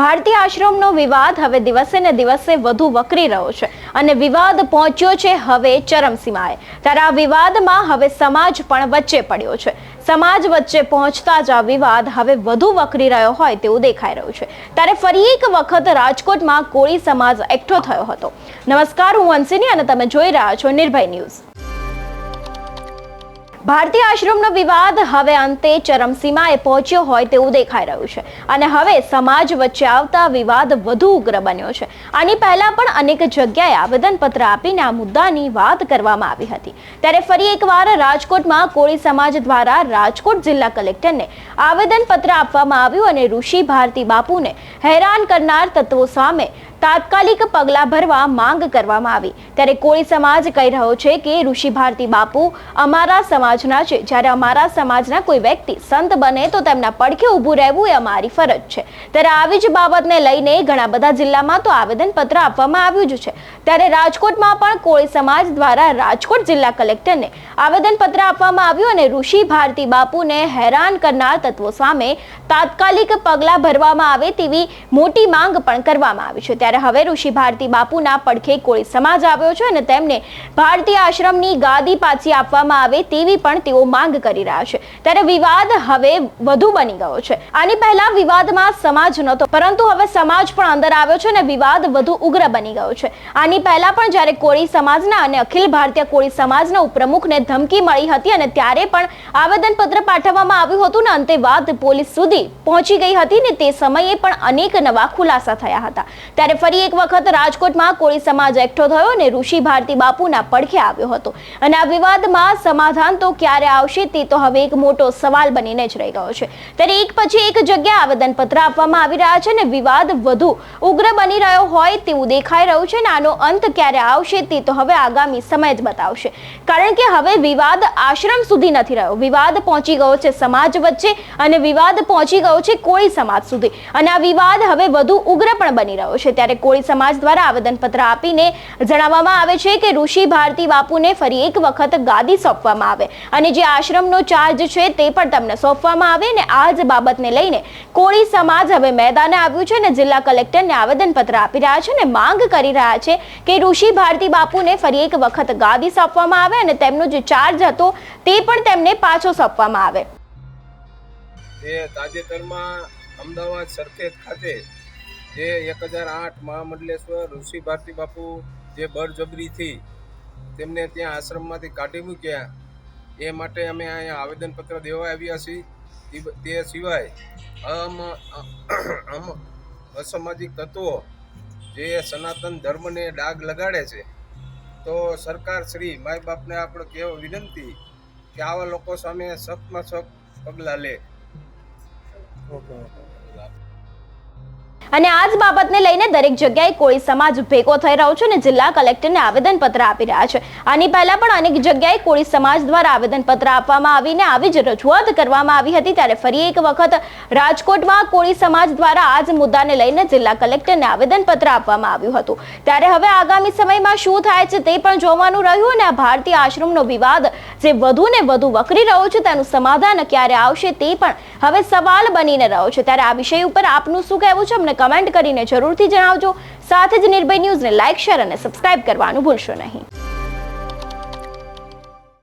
ભારતીય આશ્રમનો વિવાદ હવે દિવસે ને દિવસે વધુ વકરી રહ્યો છે અને વિવાદ પહોંચ્યો છે હવે ચરમસીમાએ. ત્યારે આ વિવાદમાં હવે સમાજ પણ વચ્ચે પડ્યો છે. સમાજ વચ્ચે પહોંચતા જ આ વિવાદ હવે વધુ વકરી રહ્યો હોય તેવું દેખાઈ રહ્યું છે. ત્યારે ફરી એક વખત રાજકોટમાં કોળી સમાજ એકઠો થયો હતો. નમસ્કાર, હું અંશિની અને તમે જોઈ રહ્યા છો નિર્ભય ન્યૂઝ. ભારતીય આશ્રમનો વિવાદ હવે અંતે ચરમસીમાએ પહોંચ્યો હોય તેવું દેખાઈ રહ્યું છે. અને હવે સમાજ વચ્ચે આવતા વિવાદ વધુ ઉગ્ર બન્યો છે. આની પહેલા પણ અનેક જગ્યાએ આવેદનપત્ર આપીને આ મુદ્દાની વાત કરવામાં આવી હતી. ત્યારે ફરી એકવાર રાજકોટમાં કોળી સમાજ દ્વારા રાજકોટ જિલ્લા કલેક્ટરને આવેદનપત્ર આપવામાં આવ્યું અને ઋષિ ભારતી બાપુને હેરાન કરનાર તત્વો સામે તાત્કાલિક પગલાં ભરવા માંગ કરવામાં આવી. ત્યારે કોળી સમાજ કહી રહ્યો છે કે ઋષિ ભારતી બાપુ અમારા સમાજના છે. જ્યારે અમારા સમાજના કોઈ વ્યક્તિ સંત બને તો તેમના પડખે ઊભું રહેવું એ અમારી ફરજ છે. ત્યારે આવી જ બાબતને લઈને ઘણા બધા જિલ્લામાં તો આવેદનપત્ર આપવામાં આવ્યું જ છે. ત્યારે રાજકોટમાં પણ કોળી સમાજ દ્વારા રાજકોટ જિલ્લા કલેક્ટરને આવેદનપત્ર આપવામાં આવ્યું અને ઋષિ ભારતી બાપુને હેરાન કરનાર તત્વો સામે તાત્કાલિક પગલાં ભરવામાં આવે તેવી મોટી માંગ પણ કરવામાં આવી છે. ત્યારે હવે ઋષિ ભારતી બાપુના પડખે કોળી સમાજ આવ્યો છે અને તેમને ભારતીય આશ્રમની ગાદી પાછી આપવામાં આવે તેવી પણ તેઓ માંગ કરી રહ્યા છે. ત્યારે વિવાદ હવે વધુ બની ગયો છે. આની પહેલા વિવાદમાં સમાજ નહોતો, પરંતુ હવે સમાજ પણ અંદર આવ્યો છે અને વિવાદ વધુ ઉગ્ર બની ગયો છે. આની પહેલા પણ જ્યારે કોળી સમાજના અને અખિલ ભારતીય કોળી સમાજના ઉપપ્રમુખને ધમકી મળી હતી અને ત્યારે પણ આવેદનપત્ર પાઠવવામાં આવ્યું હતું ને અંતે વાત પોલીસ સુધી પહોંચી ગઈ હતી ને તે સમયે પણ અનેક નવા ખુલાસા થયા હતા. ત્યારે ફરી એક વખત રાજકોટમાં કોળી સમાજ એકઠો થયો અને ઋષિ ભારતી બાપુના પડખે આવ્યો હતો. અને આ વિવાદમાં સમાધાન તો ક્યારે આવશે તે તો હવે એક મોટો સવાલ બનીને જ રહી ગયો છે. ત્યારે એક પછી એક જગ્યાએ આવેદનપત્ર આપવામાં આવી રહ્યા છે અને વિવાદ વધુ ઉગ્ર બની રહ્યો હોય તેવું દેખાઈ રહ્યું છે અને આનો અંત ક્યારે આવશે તે તો હવે આગામી સમય જ બતાવશે. કારણ કે હવે વિવાદ આશ્રમ સુધી નથી રહ્યો. વિવાદ પહોંચી ગયો છે સમાજ વચ્ચે અને વિવાદ પહોંચી ગયો છે કોળી સમાજ સુધી. અને આ વિવાદ હવે વધુ ઉગ્ર પણ બની રહ્યો છે. ત્યારે કોળી સમાજ દ્વારા આવેદનપત્ર આપીને જણાવવામાં આવે છે કે ઋષિ ભારતી બાપુને ફરી એક વખત ગાદી સોંપવામાં આવે અને જે આશ્રમનો ચાર્જ છે તે પણ તમને સોંપવામાં આવે ને આ જ બાબતને લઈને કોળી સમાજ હવે મેદાને આવ્યું છે અને જિલ્લા કલેક્ટરને આવેદનપત્ર આપી રહ્યા છે અને માંગ કરી રહ્યા છે કે ઋષિ ભારતી બાપુને ફરી એક વખત ગાદી સોંપવામાં આવે અને તેમનો જે ચાર્જ હતો તે પણ તેમને પાછો સોંપવામાં આવે. તાજેતરમાં અમદાવાદ સરખેજ ખાતે જે એક હજાર આઠ મહામંડલેશ્વર ઋષિ ભારતી બાપુ જે બળજબરીથી તેમને ત્યાં આશ્રમમાંથી કાઢી મૂક્યા, એ માટે અમે અહીંયા આવેદનપત્ર દેવા આવ્યા છીએ. તે- સિવાય અમ અમ અસામાજિક તત્વો જે સનાતન ધર્મને ડાગ લગાડે છે, તો સરકાર શ્રી માય બાપને આપણે કહેવા વિનંતી કે આવા લોકો સામે સખ્તમાં સખ્ત પગલાં લે. અને આ જ બાબતને લઈને દરેક જગ્યાએ કોળી સમાજ ભેગો થઈ રહ્યો છે અને જિલ્લા કલેક્ટરને આવેદનપત્ર આપી રહ્યા છે. આની પહેલા પણ અનેક જગ્યાએ કોળી સમાજ દ્વારા આવેદનપત્ર આપવામાં આવીને આવી જ રજૂઆત કરવામાં આવી હતી ત્યારે ફરી એક વખત રાજકોટમાં કોળી સમાજ દ્વારા આ જ મુદ્દાને લઈને જિલ્લા કલેક્ટરને આવેદનપત્ર આપવામાં આવ્યું હતું. ત્યારે હવે આગામી સમયમાં શું થાય છે તે પણ જોવાનું રહ્યું અને આ ભારતીય આશ્રમનો વિવાદ જે વધુ ને વધુ વકરી રહ્યો છે, તેનું સમાધાન ક્યારે આવશે તે પણ હવે સવાલ બનીને રહ્યો છે. ત્યારે આ વિષય ઉપર આપનું શું કહેવું છે, અમને કમેન્ટ કરીને જરૂરથી જણાવજો. સાથે જ નિર્ભય ન્યૂઝને લાઇક શેર અને સબસ્ક્રાઇબ કરવાનું ભૂલશો નહીં.